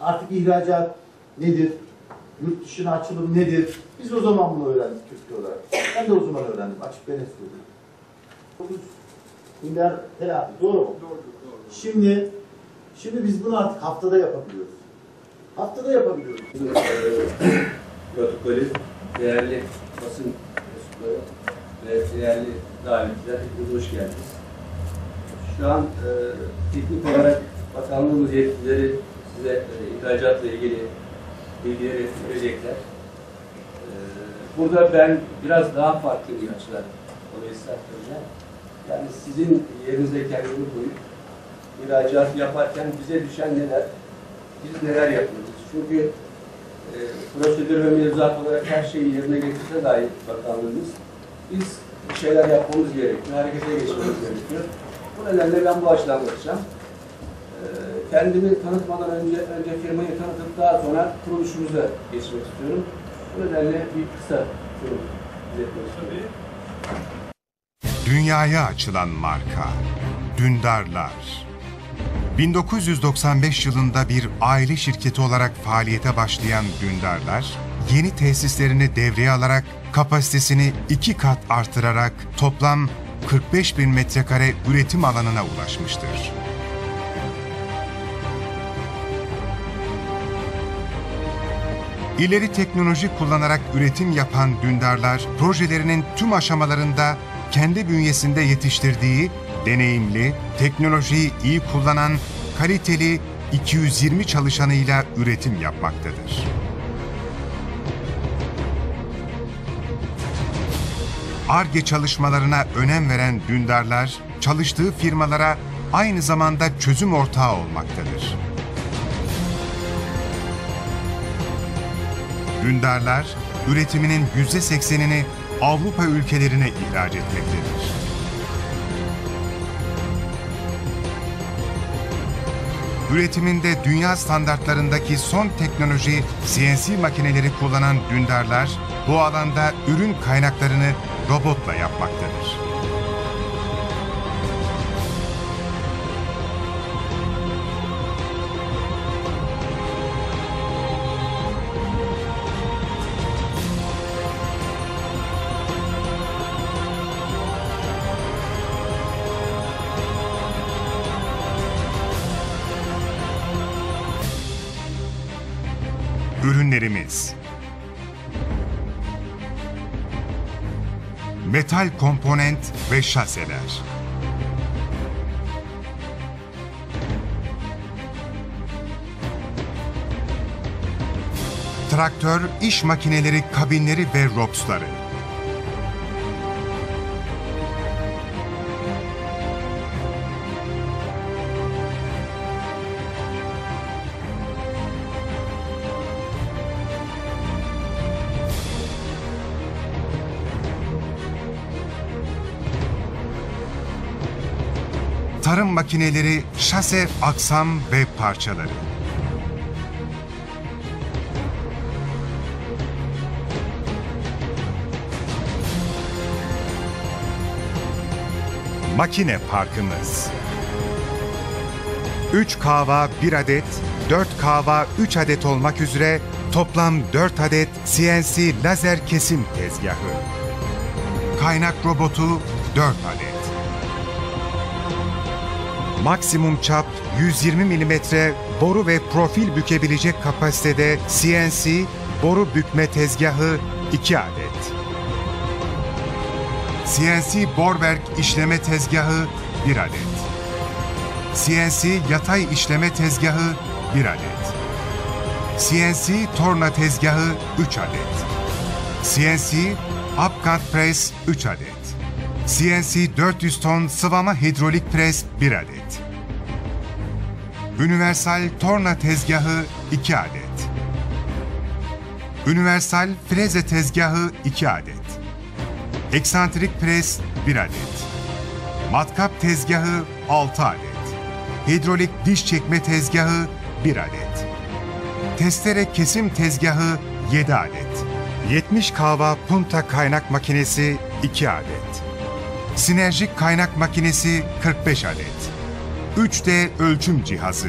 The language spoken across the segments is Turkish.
Artık ihracat nedir? Yurt dışına açılım nedir? Biz o zaman bunu öğrendik Türkiye olarak. Ben de o zaman öğrendim. Açık net söyleyeyim. 9 milyar telafi. Doğru mu? Şimdi şimdi biz bunu artık haftada yapabiliyoruz. Haftada yapabiliyoruz. protokolü, değerli basın mensupları ve değerli davetliler, hepiniz hoş geldiniz. Şu an e, teknik olarak bakanlığımız yetkilileri size e, ihracatla ilgili bilgileri verecekler. E, burada ben biraz daha farklı bir açıdan orayı saklayacağım. Yani sizin yerinize kendimi koyup ihracat yaparken bize düşen neler, biz neler yapıyoruz? Çünkü e, prosedür ve mevzuat olarak her şeyi yerine getirse dahi bakanlığımız, biz bir şeyler yapmamız gerekiyor, harekete geçmemiz gerekiyor. Bu nedenle ben bu açıdan bakacağım. E, kendimi tanıtmadan önce, önce firmayı tanıtıp daha sonra kuruluşumuza geçmek istiyorum. Bu nedenle bir kısa izletmek istiyorum. Dünyaya açılan marka Dündarlar 1995 yılında bir aile şirketi olarak faaliyete başlayan Dündarlar, yeni tesislerini devreye alarak kapasitesini iki kat artırarak toplam 45 bin metrekare üretim alanına ulaşmıştır. İleri teknoloji kullanarak üretim yapan Dündarlar, projelerinin tüm aşamalarında kendi bünyesinde yetiştirdiği deneyimli, teknolojiyi iyi kullanan, kaliteli 220 çalışanıyla üretim yapmaktadır. ARGE çalışmalarına önem veren Dündarlar, çalıştığı firmalara aynı zamanda çözüm ortağı olmaktadır. Dündarlar, üretiminin %80'ini Avrupa ülkelerine ihraç etmektedir. Üretiminde dünya standartlarındaki son teknoloji CNC makineleri kullanan Dündarlar, bu alanda ürün kaynaklarını robotla yapmaktadır. Ürünlerimiz Metal komponent ve şaseler. Traktör, iş makineleri, kabinleri ve ropsları tarım makineleri, şase, aksam ve parçaları. Makine parkımız. 3 kahva 1 adet, 4 kahva 3 adet olmak üzere toplam 4 adet CNC lazer kesim tezgahı. Kaynak robotu 4 adet. Maksimum çap 120 mm boru ve profil bükebilecek kapasitede CNC boru bükme tezgahı 2 adet. CNC borberk işleme tezgahı 1 adet. CNC yatay işleme tezgahı 1 adet. CNC torna tezgahı 3 adet. CNC upcut press 3 adet. CNC 400 ton sıvama hidrolik pres 1 adet. Universal torna tezgahı 2 adet. Universal freze tezgahı 2 adet. Eksantrik pres 1 adet. Matkap tezgahı 6 adet. Hidrolik diş çekme tezgahı 1 adet. Testere kesim tezgahı 7 adet. 70 kava punta kaynak makinesi 2 adet. Sinerjik kaynak makinesi 45 adet. 3D ölçüm cihazı.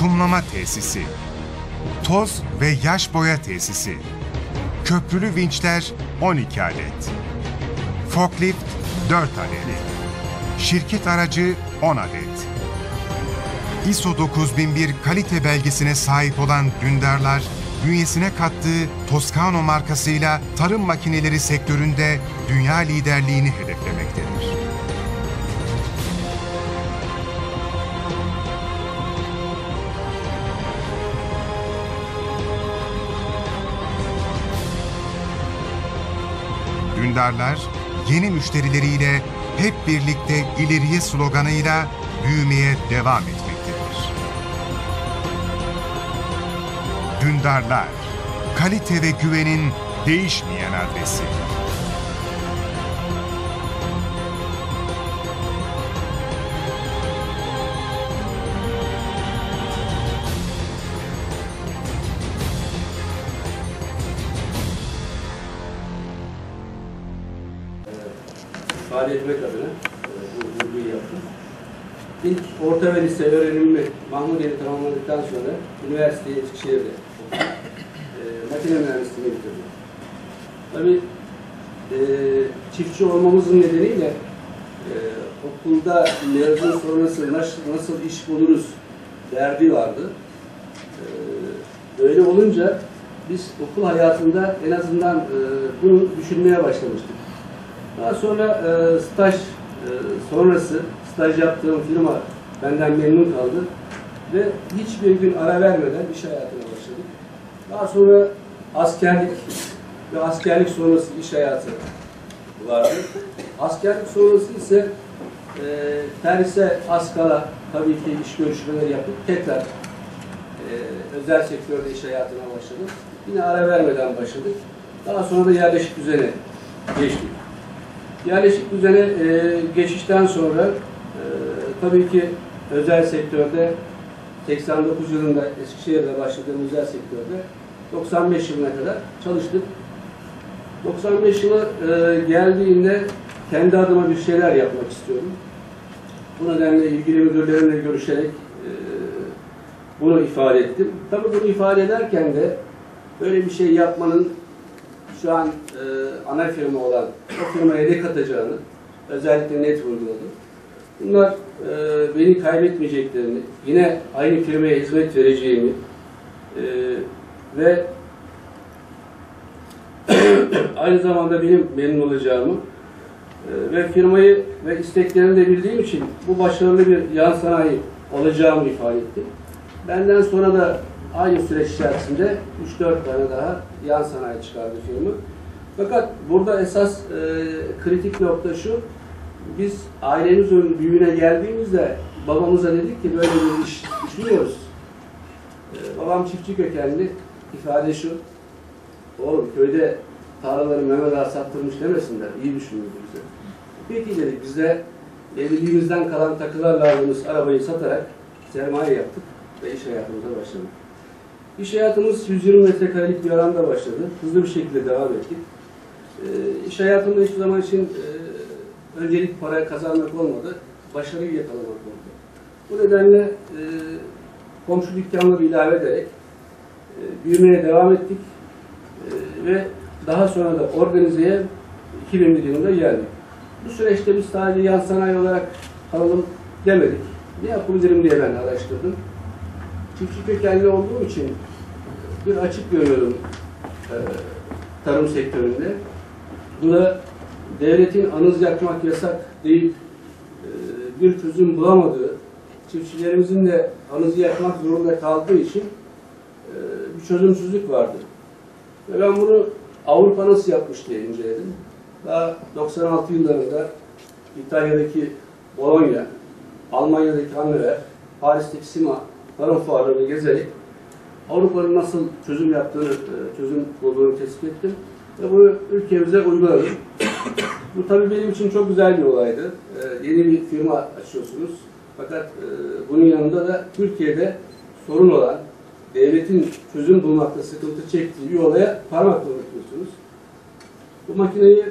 Kumlama tesisi. Toz ve yaş boya tesisi. Köprülü vinçler 12 adet. Forklift 4 adet. Şirket aracı 10 adet. ISO 9001 kalite belgesine sahip olan dündarlar bünyesine kattığı Toscano markasıyla tarım makineleri sektöründe dünya liderliğini hedeflemektedir. Dündarlar, yeni müşterileriyle hep birlikte ileriye sloganıyla büyümeye devam etmektedir. Dündarlar, kalite ve güvenin değişmeyen adresi. etmek adına e, bu vurguyu yaptım. İlk orta ve lise öğrenimimi Mahmudiye'yi tamamladıktan sonra üniversiteye Eskişehir'de makine mühendisliğini bitirdim. Tabii e, çiftçi olmamızın nedeniyle e, okulda mezun sonrası nasıl, nasıl iş buluruz derdi vardı. E, böyle olunca biz okul hayatında en azından e, bunu düşünmeye başlamıştık. Daha sonra e, staj e, sonrası staj yaptığım firma benden memnun kaldı ve hiçbir gün ara vermeden iş hayatına başladık. Daha sonra askerlik ve askerlik sonrası iş hayatı vardı. Askerlik sonrası ise e, terse askala tabii ki iş görüşmeleri yapıp tekrar e, özel sektörde iş hayatına başladım. Yine ara vermeden başladık. Daha sonra da yerleşik düzene geçtik. Yerleşik düzene e, geçişten sonra e, tabii ki özel sektörde 89 yılında Eskişehir'de başladığım özel sektörde 95 yılına kadar çalıştık. 95 yılı e, geldiğinde kendi adıma bir şeyler yapmak istiyorum. Bu nedenle ilgili müdürlerimle görüşerek e, bunu ifade ettim. Tabii bunu ifade ederken de böyle bir şey yapmanın şu an e, ana firma olan o firmaya ne katacağını özellikle net vurguladım. Bunlar e, beni kaybetmeyeceklerini, yine aynı firmaya hizmet vereceğimi e, ve aynı zamanda benim memnun olacağımı e, ve firmayı ve isteklerini de bildiğim için bu başarılı bir yan sanayi olacağımı ifade ettim. Benden sonra da aynı süreç içerisinde 3-4 tane daha yan sanayi çıkardı firma. Fakat burada esas e, kritik nokta şu, biz ailemizin büyüğüne geldiğimizde babamıza dedik ki böyle bir iş düşünüyoruz. E, babam çiftçi kökenli, ifade şu, oğlum köyde tarlaları Mehmet Ağa sattırmış demesinler, iyi düşünüyordu bize. Peki dedik, biz de evliliğimizden kalan takılarla aldığımız arabayı satarak sermaye yaptık ve iş hayatımıza başladık. İş hayatımız 120 metrekarelik bir alanda başladı. Hızlı bir şekilde devam ettik. E, iş hayatımda hiçbir zaman için e, öncelik para kazanmak olmadı, başarıyı yakalamak oldu. Bu nedenle e, komşu dükkanları ilave ederek büyümeye devam ettik E, ve daha sonra da organizeye 2001 yılında geldik. Bu süreçte biz sadece yan sanayi olarak kalalım demedik. Ne yapabilirim diye ben araştırdım. Çiftçi kökenli olduğum için bir açık görüyorum e, tarım sektöründe. Bu da devletin anız yakmak yasak deyip e, bir çözüm bulamadığı, çiftçilerimizin de anızı yakmak zorunda kaldığı için e, bir çözümsüzlük vardı. Ve ben bunu Avrupa nasıl yapmış diye inceledim. Daha 96 yıllarında İtalya'daki Bologna, Almanya'daki Hannover, Paris'teki Sima tarım fuarlarını gezerek Avrupa'nın nasıl çözüm yaptığını, e, çözüm bulduğunu tespit ettim. Ve bunu ülkemize uyguladım. Bu tabii benim için çok güzel bir olaydı. Ee, yeni bir firma açıyorsunuz. Fakat e, bunun yanında da Türkiye'de sorun olan, devletin çözüm bulmakta sıkıntı çektiği bir olaya parmakla bakıyorsunuz. Bu makineyi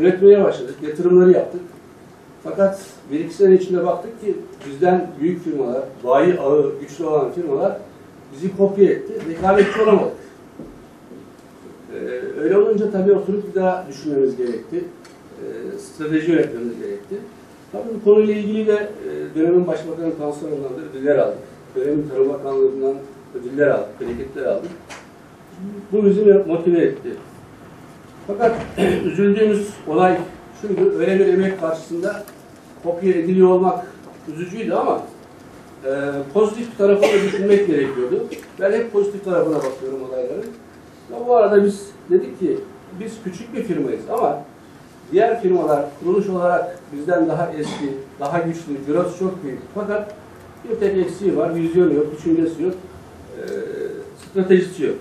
üretmeye başladık, yatırımları yaptık. Fakat bir iki sene içinde baktık ki bizden büyük firmalar, bayi ağı güçlü olan firmalar bizi kopya etti. Rekabetçi olamadık. Ee, öyle olunca tabii oturup bir daha düşünmemiz gerekti. Ee, strateji üretmemiz gerekti. Tabii bu konuyla ilgili de e, dönemin Başbakanı Tansu'ndan da ödüller aldık. Dönemin Tarım Bakanlığı'ndan ödüller aldık, bereketler aldık. Bu bizi motive etti. Fakat üzüldüğümüz olay şuydu, öyle bir emek karşısında kopya ediliyor olmak üzücüydü ama e, pozitif tarafını da düşünmek gerekiyordu. Ben hep pozitif tarafına bakıyorum olayların. Ama bu arada biz dedik ki biz küçük bir firmayız ama diğer firmalar kuruluş olarak bizden daha eski, daha güçlü, cirosu çok büyük. Fakat bir tek eksiği var, vizyonu yok, düşüncesi yok, stratejisi yok.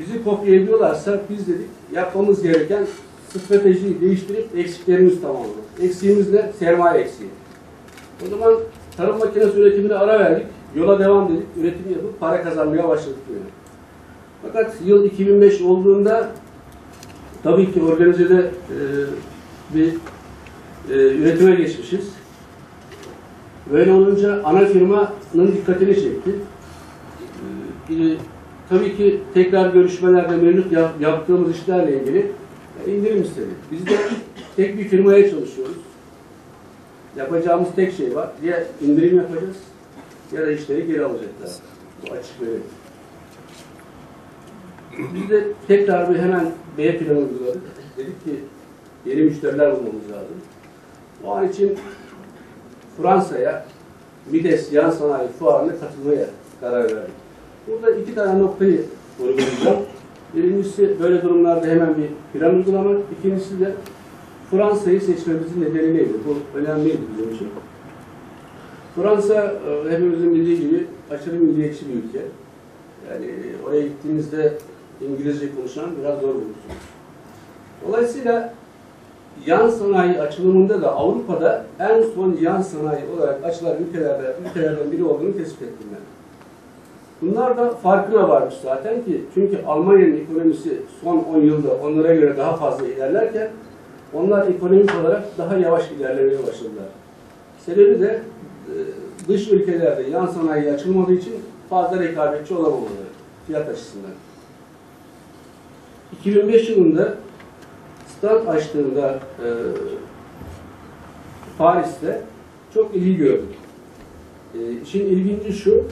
Bizi kopya ediyorlarsa biz dedik yapmamız gereken stratejiyi değiştirip eksiklerimizi tamamlamak. Eksiğimiz ne? Sermaye eksiği. O zaman tarım makinesi üretimine ara verdik. Yola devam dedik. Üretim yapıp para kazanmaya başladık böyle. Fakat yıl 2005 olduğunda tabii ki organizede e, bir e, üretime geçmişiz. Böyle olunca ana firmanın dikkatini çekti. E, tabii ki tekrar görüşmelerde mevcut yap- yaptığımız işlerle ilgili e, indirim istedi. Biz de tek bir firmaya çalışıyoruz. Yapacağımız tek şey var. Ya indirim yapacağız ya da işleri geri alacaklar. Bu açık böyle. Biz de tekrar bir hemen B planı uyguladık. Dedik ki yeni müşteriler bulmamız lazım. O an için Fransa'ya Mides Yan Sanayi Fuarı'na katılmaya karar verdik. Burada iki tane noktayı vurgulayacağım. Birincisi böyle durumlarda hemen bir plan uygulamak. İkincisi de Fransa'yı seçmemizin nedeni neydi? Bu önemliydi bizim için. Fransa e, hepimizin bildiği gibi aşırı milliyetçi bir ülke. Yani oraya gittiğimizde İngilizce konuşan biraz zor bulursunuz. Dolayısıyla yan sanayi açılımında da Avrupa'da en son yan sanayi olarak açılan ülkelerde, ülkelerden biri olduğunu tespit ettim ben. Bunlar da farkına varmış zaten ki çünkü Almanya'nın ekonomisi son 10 yılda onlara göre daha fazla ilerlerken onlar ekonomik olarak daha yavaş ilerlemeye başladılar. Sebebi de e, dış ülkelerde yan sanayi açılmadığı için fazla rekabetçi olamamaları fiyat açısından. 2005 yılında stand açtığında e, Paris'te çok ilgi gördük. E, işin ilginci şu,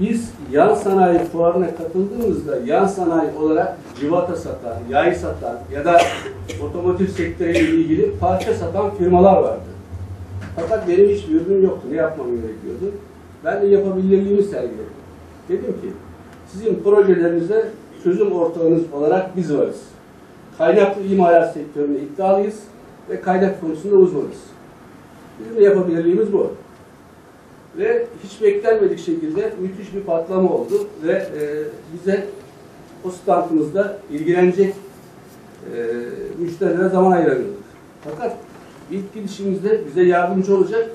biz yan sanayi fuarına katıldığımızda yan sanayi olarak civata satan, yay satan ya da otomotiv sektörüyle ilgili parça satan firmalar vardı. Fakat benim hiçbir ürünüm yoktu. Ne yapmam gerekiyordu? Ben de yapabilirliğimi sergiledim. Dedim ki, sizin projelerinizde çözüm ortağınız olarak biz varız. Kaynaklı imalat sektöründe iddialıyız ve kaynak konusunda uzmanız. Bizim de yapabilirliğimiz bu. Ve hiç beklenmedik şekilde müthiş bir patlama oldu ve e, bize o standımızda ilgilenecek e, müşterilere zaman ayıramıyorduk. Fakat ilk gidişimizde bize yardımcı olacak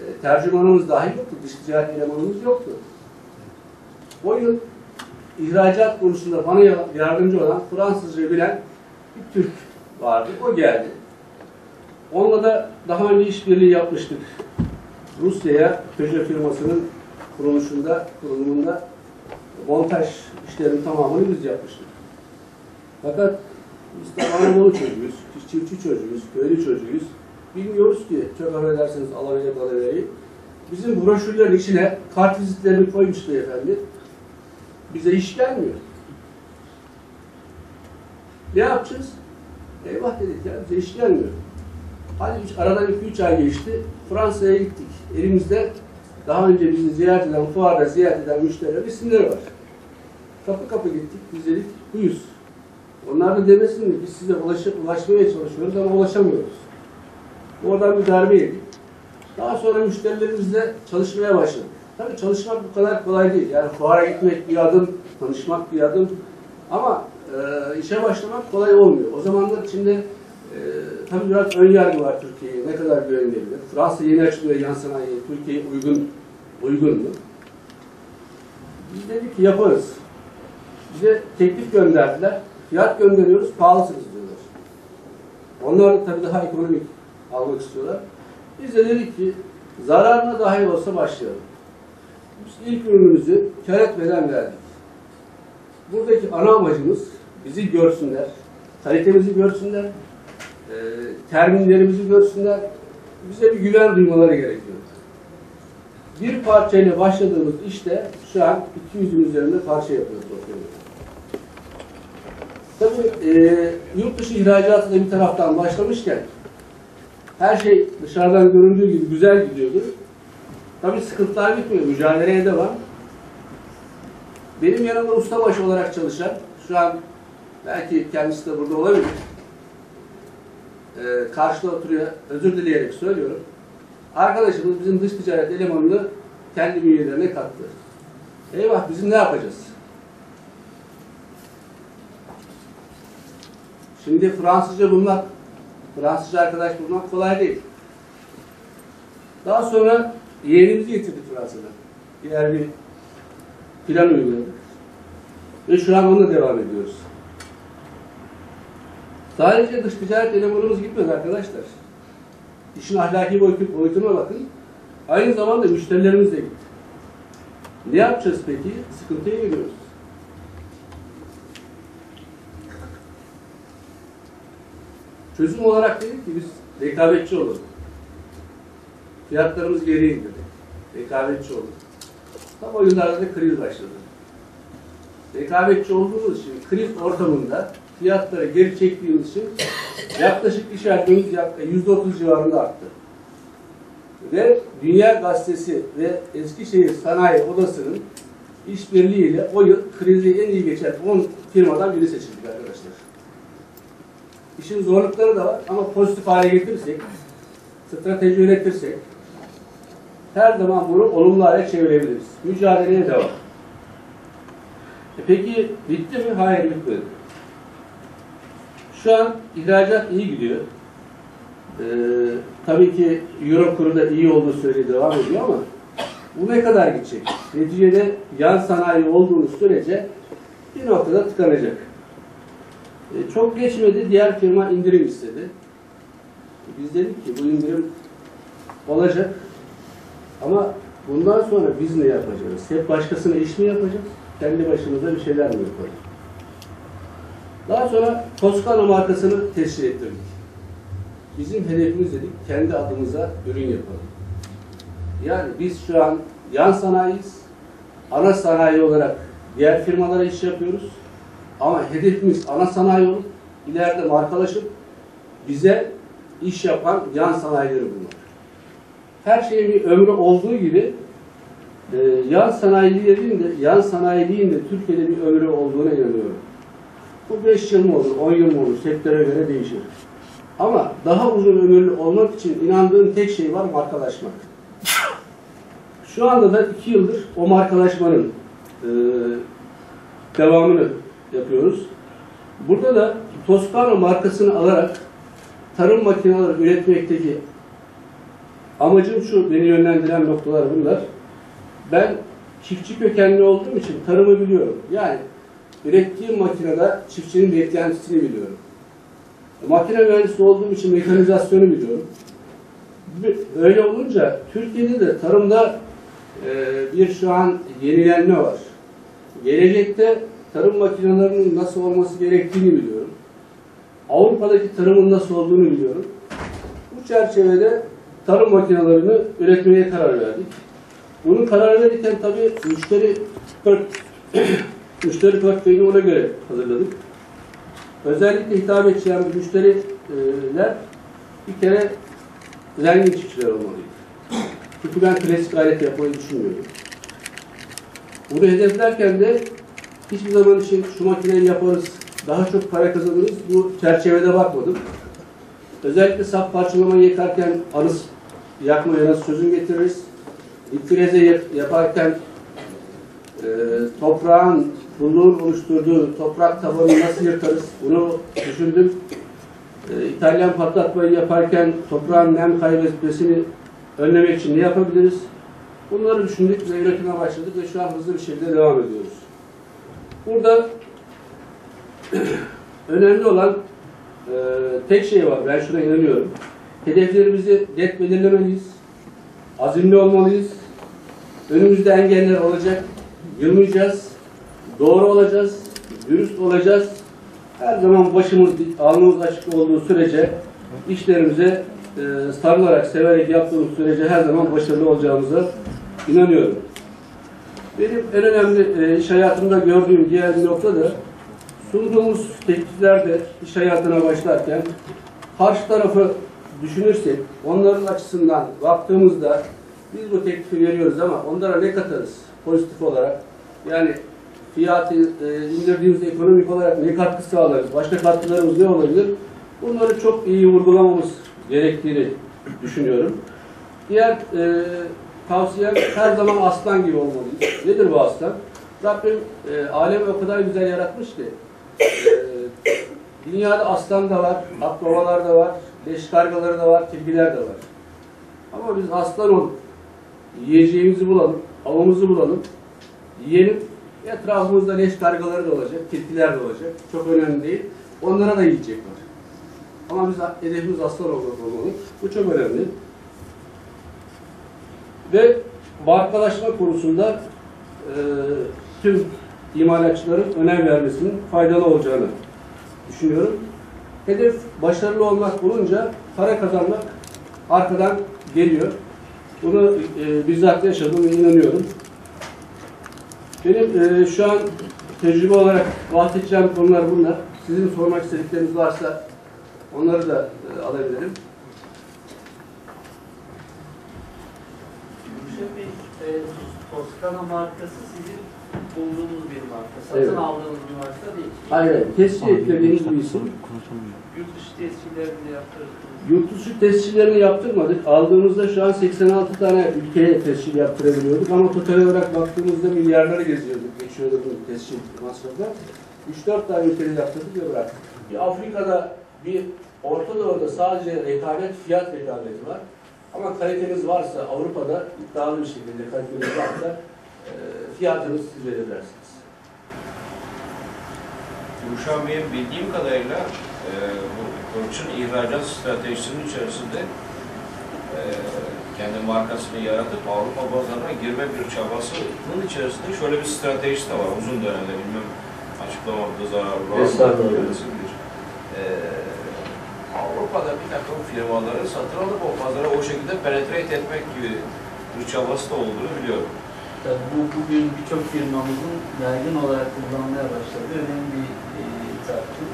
e, tercümanımız dahi yoktu, dış ticaret elemanımız yoktu. O yıl ihracat konusunda bana yardımcı olan Fransızca bilen bir Türk vardı. O geldi. Onunla da daha önce işbirliği yapmıştık. Rusya'ya Peugeot firmasının kuruluşunda, kurulumunda montaj işlerinin tamamını biz yapmıştık. Fakat biz Anadolu çocuğuyuz, çiftçi çocuğuyuz, köylü çocuğuyuz. Bilmiyoruz ki, çok affedersiniz alabilecek alavereyi. Bizim broşürlerin içine kart vizitlerini koymuş beyefendi. Bize iş gelmiyor. Ne yapacağız? Eyvah dedik ya, bize iş gelmiyor. Hadi üç, aradan 2-3 ay geçti. Fransa'ya gittik. Elimizde daha önce bizi ziyaret eden, fuarda ziyaret eden müşterilerin isimleri var. Kapı kapı gittik. Biz dedik, buyuz. Onlar da demesin mi? Biz size ulaşıp, ulaşmaya çalışıyoruz ama ulaşamıyoruz. Oradan bir darbe yedik. Daha sonra müşterilerimizle çalışmaya başladık. Tabii çalışmak bu kadar kolay değil. Yani fuara gitmek bir adım, tanışmak bir adım. Ama e, işe başlamak kolay olmuyor. O zamanlar içinde tabii biraz ön yargı var Türkiye'ye. Ne kadar güvenilebilir? Fransa yeni açılıyor yan sanayi. Türkiye'ye uygun uygun mu? Biz dedik ki yaparız. Bize teklif gönderdiler. Fiyat gönderiyoruz, pahalısınız diyorlar. Onlar tabii daha ekonomik almak istiyorlar. Biz de dedik ki zararına dahi olsa başlayalım. Biz ilk ürünümüzü kar etmeden verdik. Buradaki ana amacımız bizi görsünler, kalitemizi görsünler, e, terminlerimizi görsünler, bize bir güven duymaları gerekiyor. Bir parçayla başladığımız işte şu an 200'ün üzerinde parça yapıyoruz Tokyo'da. Tabii e, yurt dışı ihracatı da bir taraftan başlamışken her şey dışarıdan göründüğü gibi güzel gidiyordu. Tabii sıkıntılar bitmiyor, mücadeleye devam. Benim yanımda ustabaşı olarak çalışan, şu an belki kendisi de burada olabilir. Ee, karşıda oturuyor, özür dileyerek söylüyorum. Arkadaşımız bizim dış ticaret elemanını kendi bünyelerine kattı. Eyvah bizim ne yapacağız? Şimdi Fransızca bulmak, Fransızca arkadaş bulmak kolay değil. Daha sonra yeğenimizi getirdik Fransa'dan. Diğer bir plan uyguladık. Ve şu an onunla devam ediyoruz. Sadece dış ticaret elemanımız gitmedi arkadaşlar. İşin ahlaki boyutu, boyutuna bakın. Aynı zamanda müşterilerimiz de gitti. Ne yapacağız peki? Sıkıntıya giriyoruz. Çözüm olarak dedik ki biz rekabetçi olalım. Fiyatlarımız geriye indirdik. Rekabetçi olduk. Tam o yıllarda da kriz başladı. Rekabetçi olduğumuz için kriz ortamında fiyatları geri çektiğimiz için yaklaşık iş hacmimiz %30 civarında arttı. Ve Dünya Gazetesi ve Eskişehir Sanayi Odası'nın işbirliğiyle o yıl krizi en iyi geçen 10 firmadan biri seçildik arkadaşlar. İşin zorlukları da var ama pozitif hale getirirsek, strateji üretirsek, her zaman bunu olumlu hale çevirebiliriz. Mücadeleye devam. E peki bitti mi? Hayır bitmedi. Şu an ihracat iyi gidiyor. Ee, tabii ki Euro kuru da iyi olduğu sürece devam ediyor ama bu ne kadar gidecek? Neticede yan sanayi olduğumuz sürece bir noktada tıkanacak. E, çok geçmedi diğer firma indirim istedi. Biz dedik ki bu indirim olacak ama bundan sonra biz ne yapacağız? Hep başkasına iş mi yapacağız? Kendi başımıza bir şeyler mi yapacağız? Daha sonra Toscano markasını teşhir ettirdik. Bizim hedefimiz dedik kendi adımıza ürün yapalım. Yani biz şu an yan sanayiyiz. Ana sanayi olarak diğer firmalara iş yapıyoruz. Ama hedefimiz ana sanayi olup ileride markalaşıp bize iş yapan yan sanayileri bulmak. Her şeyin bir ömrü olduğu gibi e, yan sanayiliğin de yan sanayiliğin de Türkiye'de bir ömrü olduğuna inanıyorum. Bu 5 yıl mı olur, 10 yıl mı olur, sektöre göre değişir. Ama daha uzun ömürlü olmak için inandığım tek şey var, markalaşmak. Şu anda da 2 yıldır o markalaşmanın e, devamını yapıyoruz. Burada da Toscano markasını alarak tarım makineleri üretmekteki amacım şu, beni yönlendiren noktalar bunlar. Ben çiftçi kökenli olduğum için tarımı biliyorum. Yani ürettiğim makinede çiftçinin beklentisini biliyorum. Makine mühendisi olduğum için mekanizasyonu biliyorum. Öyle olunca Türkiye'de de tarımda e, bir şu an yenilenme var. Gelecekte tarım makinelerinin nasıl olması gerektiğini biliyorum. Avrupa'daki tarımın nasıl olduğunu biliyorum. Bu çerçevede tarım makinelerini üretmeye karar verdik. Bunun karar verirken tabii müşteri müşteri portföyünü ona göre hazırladık. Özellikle hitap edeceğimiz müşteriler bir kere zengin çiftçiler olmalıydı. Çünkü ben klasik alet yapmayı düşünmüyorum. Bunu hedeflerken de hiçbir zaman için şu makineyi yaparız, daha çok para kazanırız, bu çerçevede bakmadım. Özellikle sap parçalamayı yıkarken arız yakmaya nasıl çözüm getiririz? İpfireze yaparken e, toprağın bulluğun oluşturduğu toprak tabanını nasıl yırtarız? Bunu düşündüm. E, İtalyan patlatmayı yaparken toprağın nem kaybetmesini önlemek için ne yapabiliriz? Bunları düşündük ve üretime başladık ve şu an hızlı bir şekilde devam ediyoruz. Burada önemli olan e, tek şey var, ben şuna inanıyorum. Hedeflerimizi net belirlemeliyiz. Azimli olmalıyız. Önümüzde engeller olacak. Yılmayacağız. Doğru olacağız. Dürüst olacağız. Her zaman başımız, alnımız açık olduğu sürece işlerimize e, sarılarak, severek yaptığımız sürece her zaman başarılı olacağımıza inanıyorum. Benim en önemli e, iş hayatımda gördüğüm diğer bir nokta da sunduğumuz tekliflerde iş hayatına başlarken karşı tarafı düşünürsek, onların açısından baktığımızda biz bu teklifi veriyoruz ama onlara ne katarız pozitif olarak? Yani fiyatı e, indirdiğimizde ekonomik olarak ne katkı sağlarız? Başka katkılarımız ne olabilir? Bunları çok iyi vurgulamamız gerektiğini düşünüyorum. Diğer e, tavsiyem her zaman aslan gibi olmalıyız. Nedir bu aslan? Rabbim e, alemi o kadar güzel yaratmış ki e, dünyada aslan da var, akbabalar da var, leş kargaları da var, tilkiler de var. Ama biz aslan olup yiyeceğimizi bulalım, avımızı bulalım, yiyelim. Etrafımızda leş kargaları da olacak, tilkiler de olacak. Çok önemli değil. Onlara da yiyecek var. Ama biz hedefimiz aslan olmak olmalı. Bu çok önemli. Ve markalaşma konusunda e, tüm imalatçıların önem vermesinin faydalı olacağını düşünüyorum. Hedef başarılı olmak olunca para kazanmak arkadan geliyor. Bunu e, bizzat yaşadım inanıyorum. Benim e, şu an tecrübe olarak bahsedeceğim konular bunlar. Sizin sormak istedikleriniz varsa onları da e, alabilirim. Gülşen Bey, e, Toskana markası sizin bulduğunuz bir marka. Satın Evet. aldığınız bir marka değil. Hayır, tescil eklediğimiz bir isim. Yurt dışı tescillerini yaptırdınız. Yurt dışı tescillerini yaptırmadık. Aldığımızda şu an 86 tane ülkeye tescil yaptırabiliyorduk ama total olarak baktığımızda milyarları geziyorduk, geçiyordu bu tescil masrafı. 3-4 tane ülkede yaptırdık ve bıraktık. Bir Afrika'da, bir Orta Doğu'da sadece rekabet, fiyat rekabeti var. Ama kaliteniz varsa Avrupa'da iddialı bir şekilde kaliteniz varsa e, fiyatınızı siz belirlersiniz. Gülşen Bey'in bildiğim kadarıyla e, bu Koç'un ihracat stratejisinin içerisinde e, kendi markasını yaratıp Avrupa pazarına girme bir çabasının içerisinde şöyle bir stratejisi de var uzun dönemde bilmem açıklamakta zararlı var. Estağfurullah. Kendisi bilir. E, Avrupa'da bir takım firmaları satın alıp o pazara o şekilde penetrate etmek gibi bir çabası da olduğunu biliyorum. Tabii bu bugün birçok firmamızın yaygın olarak kullanmaya başladığı önemli bir e, taktik.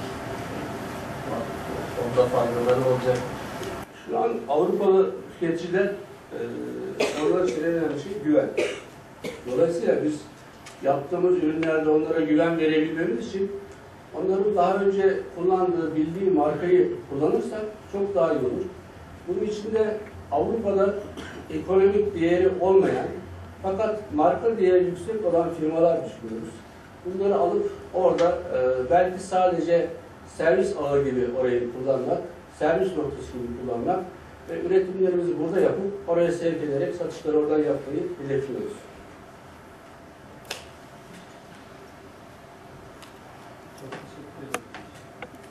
Onda faydaları olacak. Şu an Avrupalı tüketiciler e, onlar için en önemli şey güven. Dolayısıyla biz yaptığımız ürünlerde onlara güven verebilmemiz için onların daha önce kullandığı, bildiği markayı kullanırsak çok daha iyi olur. Bunun için de Avrupa'da ekonomik değeri olmayan fakat marka değeri yüksek olan firmalar düşünüyoruz. Bunları alıp orada e, belki sadece servis ağı gibi orayı kullanmak, servis noktası gibi kullanmak ve üretimlerimizi burada yapıp oraya sevk ederek satışları oradan yapmayı hedefliyoruz.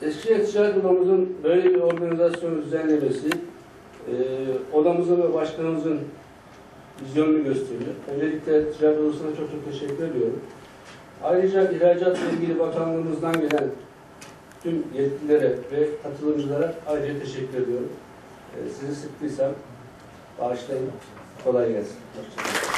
Eskişehir Ticaret Odamızın böyle bir organizasyonu düzenlemesi, e, odamızın ve başkanımızın vizyonunu gösteriyor. Öncelikle Ticaret Odası'na çok çok teşekkür ediyorum. Ayrıca ihracatla ilgili bakanlığımızdan gelen tüm yetkililere ve katılımcılara ayrıca teşekkür ediyorum. E, sizi sıktıysam bağışlayın. Kolay gelsin. Hoşçakalın.